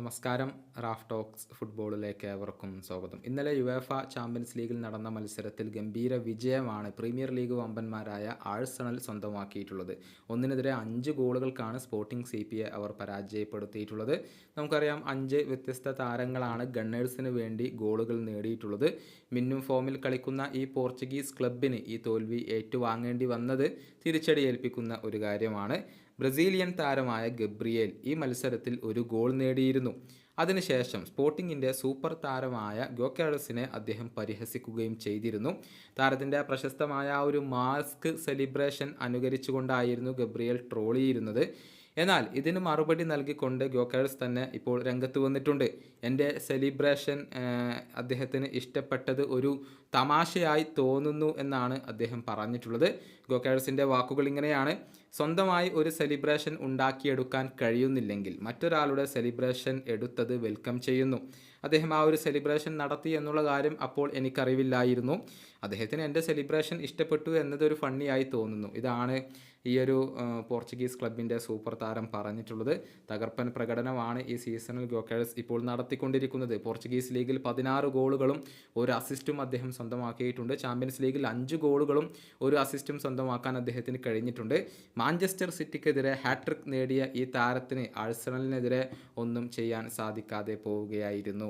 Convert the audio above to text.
നമസ്കാരം. Raf talks ഫുട്ബോളിലേക്ക് ഏവർക്കും സ്വാഗതം. ഇന്നലെ യുവേഫ ചാമ്പ്യൻസ് ലീഗിൽ നടന്ന മത്സരത്തിൽ ഗംഭീര വിജയമാണ് പ്രീമിയർ ലീഗ് വമ്പന്മാരായ ആഴ്സണൽ സ്വന്തമാക്കിയിട്ടുള്ളത്. ഒന്നിനെതിരെ അഞ്ച് ഗോളുകൾക്കാണ് സ്പോർട്ടിംഗ് സി പി അവർ പരാജയപ്പെടുത്തിയിട്ടുള്ളത്. നമുക്കറിയാം അഞ്ച് വ്യത്യസ്ത താരങ്ങളാണ് ഗണ്ണേഴ്സിന് വേണ്ടി ഗോളുകൾ നേടിയിട്ടുള്ളത്. മിന്നും ഫോമിൽ കളിക്കുന്ന ഈ പോർച്ചുഗീസ് ക്ലബിന് ഈ തോൽവി ഏറ്റുവാങ്ങേണ്ടി വന്നത് തിരിച്ചടി ഏൽപ്പിക്കുന്ന ഒരു കാര്യമാണ്. ബ്രസീലിയൻ താരമായ ഗബ്രിയേൽ ഈ മത്സരത്തിൽ ഒരു ഗോൾ നേടിയിരുന്നു. അതിനുശേഷം സ്പോർട്ടിങ്ങിന്റെ സൂപ്പർ താരമായ ഗോക്കാഡസിനെ അദ്ദേഹം പരിഹസിക്കുകയും ചെയ്തിരുന്നു. താരത്തിന്റെ പ്രശസ്തമായ ഒരു മാസ്ക് സെലിബ്രേഷൻ അനുകരിച്ചുകൊണ്ടായിരുന്നു ഗബ്രിയേൽ ട്രോൾ ചെയ്യുന്നത് എന്നാൽ ഇതിന് മറുപടി നൽകിക്കൊണ്ട് ഗോക്കേഴ്സ് തന്നെ ഇപ്പോൾ രംഗത്ത് വന്നിട്ടുണ്ട്. എന്റെ സെലിബ്രേഷൻ അദ്ദേഹത്തിന് ഇഷ്ടപ്പെട്ടത് ഒരു തമാശയായി തോന്നുന്നു എന്നാണ് അദ്ദേഹം പറഞ്ഞിട്ടുള്ളത്. ഗോക്കേഴ്സിന്റെ വാക്കുകൾ ഇങ്ങനെയാണ്. സ്വന്തമായി ഒരു സെലിബ്രേഷൻ ഉണ്ടാക്കിയെടുക്കാൻ കഴിയുന്നില്ലെങ്കിൽ മറ്റൊരാളുടെ സെലിബ്രേഷൻ എടുത്തത് വെൽക്കം ചെയ്യുന്നു. അദ്ദേഹം ആ ഒരു സെലിബ്രേഷൻ നടത്തി എന്നുള്ള കാര്യം അപ്പോൾ എനിക്കറിവില്ലായിരുന്നു. അദ്ദേഹത്തിന് എന്റെ സെലിബ്രേഷൻ ഇഷ്ടപ്പെട്ടു എന്നതൊരു ഫണ്ണിയായി തോന്നുന്നു. ഇതാണ് ഈ ഒരു പോർച്ചുഗീസ് ക്ലബിന്റെ സൂപ്പർ താരം പറഞ്ഞിട്ടുള്ളത്. തകർപ്പൻ പ്രകടനമാണ് ഈ സീസണൽ ഗോക്കേഴ്സ് ഇപ്പോൾ നടത്തിക്കൊണ്ടിരിക്കുന്നത്. പോർച്ചുഗീസ് ലീഗിൽ പതിനാറ് ഗോളുകളും ഒരു അസിസ്റ്റും അദ്ദേഹം സ്വന്തമാക്കിയിട്ടുണ്ട്. ചാമ്പ്യൻസ് ലീഗിൽ അഞ്ച് ഗോളുകളും ഒരു അസിസ്റ്റും സ്വന്തമാക്കാൻ അദ്ദേഹത്തിന് കഴിഞ്ഞിട്ടുണ്ട്. മാഞ്ചസ്റ്റർ സിറ്റിക്കെതിരെ ഹാട്രിക് നേടിയ ഈ താരത്തിന് ആഴ്സണലിനെതിരെ ഒന്നും ചെയ്യാൻ സാധിക്കാതെ പോവുകയായിരുന്നു.